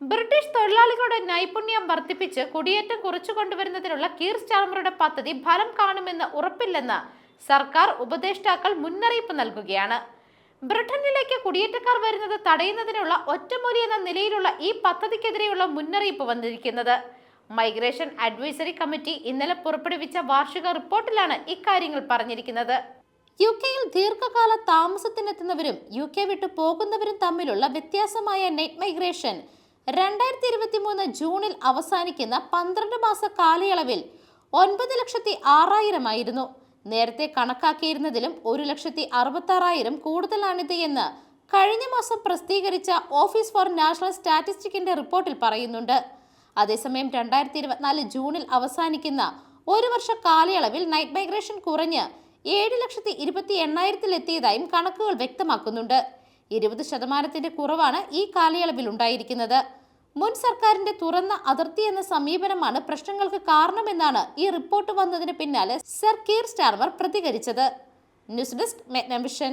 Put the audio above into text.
British തൊഴിലാളികളുടെ നൈപുണ്യം വർദ്ധിപ്പിച്ച് കുടിയേറ്റം കുറച്ചു കൊണ്ടുവരുന്നതിനുള്ള കീർ സ്റ്റാർമറുടെ പദ്ധതി ഫലം കാണുമെന്ന് ഉറപ്പില്ലെന്ന് സർക്കാർ ഉപദേഷ്ടാക്കൾ മുന്നറിയിപ്പ് നൽകുകയാണ്. ബ്രിട്ടനിലേക്ക് കുടിയേറ്റക്കാർ വരുന്നത് തടയുന്നതിനുള്ള ഒറ്റമൂലി എന്ന നിലയിലുള്ള ഈ പദ്ധതിക്കെതിരെയുള്ള മുന്നറിയിപ്പ് വന്നിരിക്കുന്നത്. മൈഗ്രേഷൻ അഡ്വൈസറി കമ്മിറ്റി ഇന്നലെ പുറപ്പെടുവിച്ച വാർഷിക റിപ്പോർട്ടിലാണ് ഇക്കാര്യങ്ങൾ പറഞ്ഞിരിക്കുന്നത്. യു കെയിൽ ദീർഘകാല താമസത്തിനെത്തുന്നവരും യു കെ വിട്ടു പോകുന്നവരും തമ്മിലുള്ള വ്യത്യാസമായ നെറ്റ് മൈഗ്രേഷൻ രണ്ടായിരത്തി ഇരുപത്തി മൂന്ന് ജൂണിൽ അവസാനിക്കുന്ന പന്ത്രണ്ട് മാസ കാലയളവിൽ ഒൻപത് ലക്ഷത്തി ആറായിരമായിരുന്നു നേരത്തെ കണക്കാക്കിയിരുന്നതിലും ഒരു ലക്ഷത്തി അറുപത്തി ആറായിരം കൂടുതലാണിത് എന്ന് കഴിഞ്ഞ മാസം പ്രസിദ്ധീകരിച്ച ഓഫീസ് ഫോർ നാഷണൽ സ്റ്റാറ്റിസ്റ്റിക്കിന്റെ റിപ്പോർട്ടിൽ പറയുന്നുണ്ട്. അതേസമയം രണ്ടായിരത്തി ഇരുപത്തിനാല് ജൂണിൽ അവസാനിക്കുന്ന ഒരു വർഷ കാലയളവിൽ നൈറ്റ് മൈഗ്രേഷൻ കുറഞ്ഞ് ഏഴ് ലക്ഷത്തി ഇരുപത്തി എണ്ണായിരത്തിലെത്തിയതായും കണക്കുകൾ വ്യക്തമാക്കുന്നുണ്ട്. ഇരുപത് ശതമാനത്തിന്റെ കുറവാണ് ഈ കാലയളവിൽ ഉണ്ടായിരിക്കുന്നത്. മുൻ സർക്കാരിന്റെ തുറന്ന അതിർത്തി എന്ന സമീപനമാണ് പ്രശ്നങ്ങൾക്ക് കാരണമെന്നാണ് ഈ റിപ്പോർട്ട് വന്നതിന് പിന്നാലെ സർ കീർ സ്റ്റാർമർ പ്രതികരിച്ചത്. News desk മെഗ്നവിഷൻ